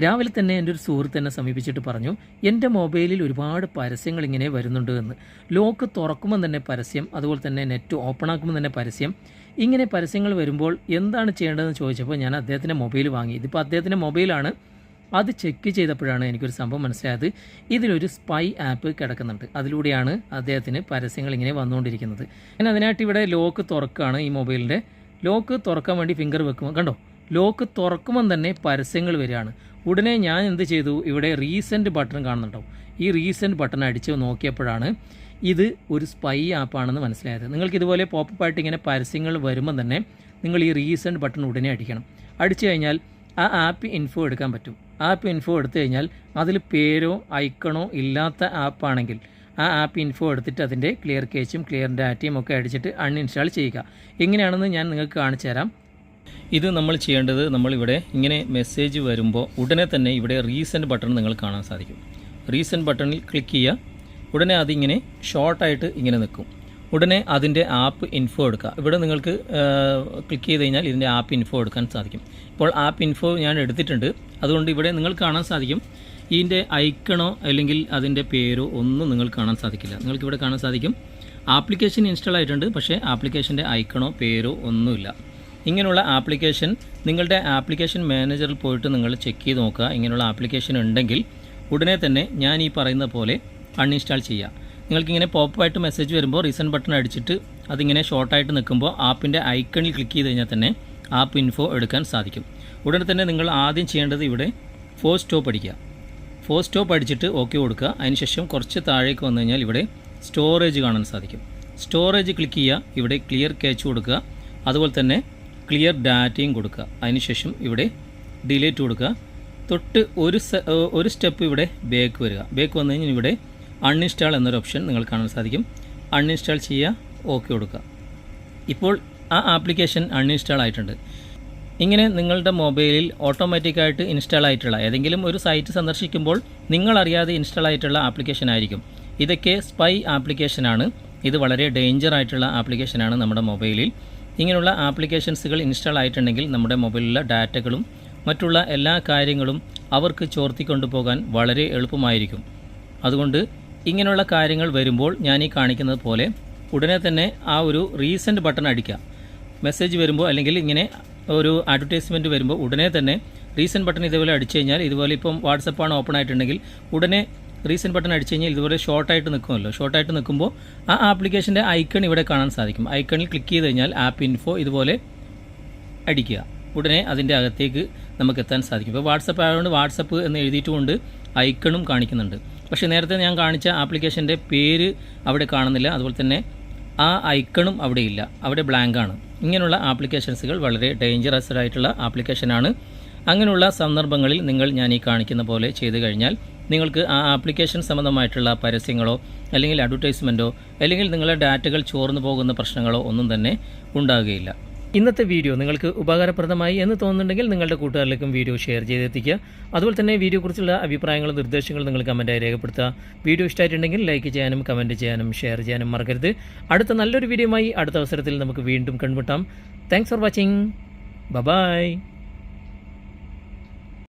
രാവിലെ തന്നെ എന്റെ ഒരു സുഹൃത്ത് എന്നെ സമീപിച്ചിട്ട് പറഞ്ഞു എന്റെ മൊബൈലിൽ ഒരുപാട് പരസ്യങ്ങൾ ഇങ്ങനെ വരുന്നുണ്ട് എന്ന്. ലോക്ക് തുറക്കുമ്പോൾ തന്നെ പരസ്യം അതുപോലെ തന്നെ നെറ്റ് ഓപ്പൺ ആക്കുമ്പോൾ തന്നെ പരസ്യം. ഇങ്ങനെ പരസ്യങ്ങൾ വരുമ്പോൾ എന്താണ് ചെയ്യേണ്ടതെന്ന് ചോദിച്ചപ്പോൾ ഞാൻ അദ്ദേഹത്തിന്റെ മൊബൈൽ വാങ്ങി. ഇതിപ്പോൾ അദ്ദേഹത്തിന്റെ മൊബൈലാണ്. അത് ചെക്ക് ചെയ്തപ്പോഴാണ് എനിക്കൊരു സംഭവം മനസ്സിലായത്. ഇതിലൊരു സ്പൈ ആപ്പ് കിടക്കുന്നുണ്ട്. അതിലൂടെയാണ് അദ്ദേഹത്തിന് പരസ്യങ്ങൾ ഇങ്ങനെ വന്നുകൊണ്ടിരിക്കുന്നത്. ഞാൻ അതിനായിട്ട് ഇവിടെ ലോക്ക് തുറക്കുകയാണ് ഈ മൊബൈലിന്റെ. ലോക്ക് തുറക്കാൻ വേണ്ടി ഫിംഗർ വെക്കുമ്പോൾ കണ്ടോ? ലോക്ക് തുറക്കുമ്പം തന്നെ പരസ്യങ്ങൾ വരികയാണ്. ഉടനെ ഞാൻ എന്ത് ചെയ്തു? ഇവിടെ റീസെന്റ് ബട്ടൺ കാണുന്നുണ്ടോ ഈ റീസെന്റ് ബട്ടൺ അടിച്ച് നോക്കിയപ്പോഴാണ് ഇത് ഒരു സ്പൈ ആപ്പാണെന്ന് മനസ്സിലായത്. നിങ്ങൾക്ക് ഇതുപോലെ പോപ്പപ്പായിട്ട് ഇങ്ങനെ പരസ്യങ്ങൾ വരുമ്പം തന്നെ നിങ്ങൾ ഈ റീസെന്റ് ബട്ടൺ ഉടനെ അടിക്കണം. അടിച്ചു കഴിഞ്ഞാൽ ആ ആപ്പ് ഇൻഫോ എടുക്കാൻ പറ്റും. ആപ്പ് ഇൻഫോ എടുത്തു കഴിഞ്ഞാൽ അതിൽ പേരോ ഐക്കണോ ഇല്ലാത്ത ആപ്പാണെങ്കിൽ ആ ആപ്പ് ഇൻഫോ എടുത്തിട്ട് അതിന്റെ ക്ലിയർ കേച്ചും ക്ലിയർ ഡാറ്റയും ഒക്കെ അടിച്ചിട്ട് അൺഇൻസ്റ്റാൾ ചെയ്യുക. എങ്ങനെയാണെന്ന് ഞാൻ നിങ്ങൾക്ക് കാണിച്ചു തരാം ഇത് നമ്മൾ ചെയ്യേണ്ടത് നമ്മളിവിടെ ഇങ്ങനെ മെസ്സേജ് വരുമ്പോൾ ഉടനെ തന്നെ ഇവിടെ റീസെന്റ് ബട്ടൺ നിങ്ങൾ കാണാൻ സാധിക്കും. റീസെന്റ് ബട്ടണിൽ ക്ലിക്ക് ചെയ്യുക. ഉടനെ അതിങ്ങനെ ഷോർട്ടായിട്ട് ഇങ്ങനെ നിൽക്കും. ഉടനെ അതിന്റെ ആപ്പ് ഇൻഫോ എടുക്കുക. ഇവിടെ നിങ്ങൾക്ക് ക്ലിക്ക് ചെയ്ത് കഴിഞ്ഞാൽ ഇതിന്റെ ആപ്പ് ഇൻഫോ എടുക്കാൻ സാധിക്കും. ഇപ്പോൾ ആപ്പ് ഇൻഫോ ഞാൻ എടുത്തിട്ടുണ്ട്. അതുകൊണ്ട് ഇവിടെ നിങ്ങൾ കാണാൻ സാധിക്കും. ഇതിന്റെ ഐക്കണോ അല്ലെങ്കിൽ അതിന്റെ പേരോ ഒന്നും നിങ്ങൾ കാണാൻ സാധിക്കില്ല. നിങ്ങൾക്ക് ഇവിടെ കാണാൻ സാധിക്കും. ആപ്ലിക്കേഷൻ ഇൻസ്റ്റാൾ ആയിട്ടുണ്ട്. പക്ഷേ ആപ്ലിക്കേഷന്റെ ഐക്കണോ പേരോ ഒന്നുമില്ല. ഇങ്ങനെയുള്ള ആപ്ലിക്കേഷൻ നിങ്ങളുടെ ആപ്ലിക്കേഷൻ മാനേജറിൽ പോയിട്ട് നിങ്ങൾ ചെക്ക് ചെയ്ത് നോക്കുക. ഇങ്ങനെയുള്ള ആപ്ലിക്കേഷൻ ഉണ്ടെങ്കിൽ ഉടനെ തന്നെ ഞാൻ ഈ പറയുന്ന പോലെ അൺഇൻസ്റ്റാൾ ചെയ്യുക. നിങ്ങൾക്കിങ്ങനെ പോപ്പായിട്ട് മെസ്സേജ് വരുമ്പോൾ റീസെന്റ് ബട്ടൺ അടിച്ചിട്ട് അതിങ്ങനെ ഷോർട്ടായിട്ട് നിൽക്കുമ്പോൾ ആപ്പിന്റെ ഐക്കണിൽ ക്ലിക്ക് ചെയ്ത് കഴിഞ്ഞാൽ തന്നെ ആപ്പ് ഇൻഫോ എടുക്കാൻ സാധിക്കും. ഉടനെ തന്നെ നിങ്ങൾ ആദ്യം ചെയ്യേണ്ടത് ഇവിടെ ഫോർ സ്റ്റോപ്പ് അടിക്കുക. ഫോർ സ്റ്റോപ്പ് അടിച്ചിട്ട് ഓക്കെ കൊടുക്കുക. അതിനുശേഷം കുറച്ച് താഴേക്ക് വന്നു കഴിഞ്ഞാൽ ഇവിടെ സ്റ്റോറേജ് കാണാൻ സാധിക്കും. സ്റ്റോറേജ് ക്ലിക്ക് ചെയ്യുക. ഇവിടെ ക്ലിയർ ക്യാച്ച് കൊടുക്കുക. അതുപോലെ തന്നെ ക്ലിയർ ഡാറ്റയും കൊടുക്കുക. അതിനുശേഷം ഇവിടെ ഡിലേറ്റ് കൊടുക്കുക. തൊട്ട് ഒരു ഒരു സ്റ്റെപ്പ് ഇവിടെ ബേക്ക് വരിക. ബേക്ക് വന്നു കഴിഞ്ഞാൽ ഇവിടെ അൺഇൻസ്റ്റാൾ എന്നൊരു ഓപ്ഷൻ നിങ്ങൾ കാണാൻ സാധിക്കും. അൺഇൻസ്റ്റാൾ ചെയ്യുക ഓക്കെ കൊടുക്കുക. ഇപ്പോൾ ആ ആപ്ലിക്കേഷൻ അൺഇൻസ്റ്റാൾ ആയിട്ടുണ്ട്. ഇങ്ങനെ നിങ്ങളുടെ മൊബൈലിൽ ഓട്ടോമാറ്റിക്കായിട്ട് ഇൻസ്റ്റാൾ ആയിട്ടുള്ള ഏതെങ്കിലും ഒരു സൈറ്റ് സന്ദർശിക്കുമ്പോൾ നിങ്ങളറിയാതെ ഇൻസ്റ്റാൾ ആയിട്ടുള്ള ആപ്ലിക്കേഷൻ ആയിരിക്കും. ഇതൊക്കെ സ്പൈ ആപ്ലിക്കേഷനാണ് ഇത് വളരെ ഡേഞ്ചർ ആയിട്ടുള്ള ആപ്ലിക്കേഷനാണ് നമ്മുടെ മൊബൈലിൽ ഇങ്ങനെയുള്ള ആപ്ലിക്കേഷൻസുകൾ ഇൻസ്റ്റാൾ ആയിട്ടുണ്ടെങ്കിൽ നമ്മുടെ മൊബൈലിലെ ഡാറ്റകളും മറ്റുള്ള എല്ലാ കാര്യങ്ങളും അവർക്ക് ചോർത്തിക്കൊണ്ടു പോകാൻ വളരെ എളുപ്പമായിരിക്കും. അതുകൊണ്ട് ഇങ്ങനെയുള്ള കാര്യങ്ങൾ വരുമ്പോൾ ഞാൻ ഈ കാണിക്കുന്നത് പോലെ ഉടനെ തന്നെ ആ ഒരു റീസെന്റ് ബട്ടൺ അടിക്കുക. മെസ്സേജ് വരുമ്പോൾ അല്ലെങ്കിൽ ഇങ്ങനെ ഒരു അഡ്വർടൈസ്മെന്റ് വരുമ്പോൾ ഉടനെ തന്നെ റീസെന്റ് ബട്ടൺ ഇതുപോലെ അടിച്ചു കഴിഞ്ഞാൽ ഇതുപോലെ ഇപ്പം വാട്സപ്പാണ് ഓപ്പൺ ആയിട്ടുണ്ടെങ്കിൽ ഉടനെ റീസെന്റ് ബട്ടൺ അടിച്ചു കഴിഞ്ഞാൽ ഇതുപോലെ ഷോർട്ടായിട്ട് നിൽക്കുമല്ലോ. ഷോർട്ടായിട്ട് നിൽക്കുമ്പോൾ ആ ആപ്ലിക്കേഷന്റെ ഐക്കൺ ഇവിടെ കാണാൻ സാധിക്കും. ഐക്കണിൽ ക്ലിക്ക് ചെയ്ത് കഴിഞ്ഞാൽ ആപ്പ് ഇൻഫോ ഇതുപോലെ അടിക്കുക. ഉടനെ അതിന്റെ അകത്തേക്ക് നമുക്ക് എത്താൻ സാധിക്കും. ഇപ്പോൾ വാട്സപ്പ് ആയതുകൊണ്ട് വാട്സപ്പ് എന്ന് എഴുതിയിട്ടുകൊണ്ട് ഐക്കണും കാണിക്കുന്നുണ്ട്. പക്ഷേ നേരത്തെ ഞാൻ കാണിച്ച ആപ്ലിക്കേഷന്റെ പേര് അവിടെ കാണുന്നില്ല. അതുപോലെ തന്നെ ആ ഐക്കണും അവിടെ ഇല്ല. അവിടെ ബ്ലാങ്കാണ് ഇങ്ങനെയുള്ള ആപ്ലിക്കേഷൻസുകൾ വളരെ ഡേഞ്ചറസ് ആയിട്ടുള്ള ആപ്ലിക്കേഷനാണ്. അങ്ങനെയുള്ള സന്ദർഭങ്ങളിൽ നിങ്ങൾ ഞാൻ ഈ കാണിക്കുന്ന പോലെ ചെയ്തു കഴിഞ്ഞാൽ നിങ്ങൾക്ക് ആ ആപ്ലിക്കേഷൻ സംബന്ധമായിട്ടുള്ള പരസ്യങ്ങളോ അല്ലെങ്കിൽ അഡ്വർടൈസ്മെന്റോ അല്ലെങ്കിൽ നിങ്ങളുടെ ഡാറ്റകൾ ചോർന്നു പോകുന്ന പ്രശ്നങ്ങളോ ഒന്നും തന്നെ ഉണ്ടാകുകയില്ല. ഇന്നത്തെ വീഡിയോ നിങ്ങൾക്ക് ഉപകാരപ്രദമായി എന്ന് തോന്നുന്നുണ്ടെങ്കിൽ നിങ്ങളുടെ കൂട്ടുകാരിലേക്കും വീഡിയോ ഷെയർ ചെയ്തെത്തിക്കുക. അതുപോലെ തന്നെ വീഡിയോയെക്കുറിച്ചുള്ള അഭിപ്രായങ്ങളും നിർദ്ദേശങ്ങളും നിങ്ങൾ കമന്റായി രേഖപ്പെടുത്തുക. വീഡിയോ ഇഷ്ടമായിട്ടുണ്ടെങ്കിൽ ലൈക്ക് ചെയ്യാനും കമന്റ് ചെയ്യാനും ഷെയർ ചെയ്യാനും മറക്കരുത്. അടുത്ത നല്ലൊരു വീഡിയോയുമായി അടുത്ത അവസരത്തിൽ നമുക്ക് വീണ്ടും കണ്ടുമുട്ടാം. Thanks for watching bye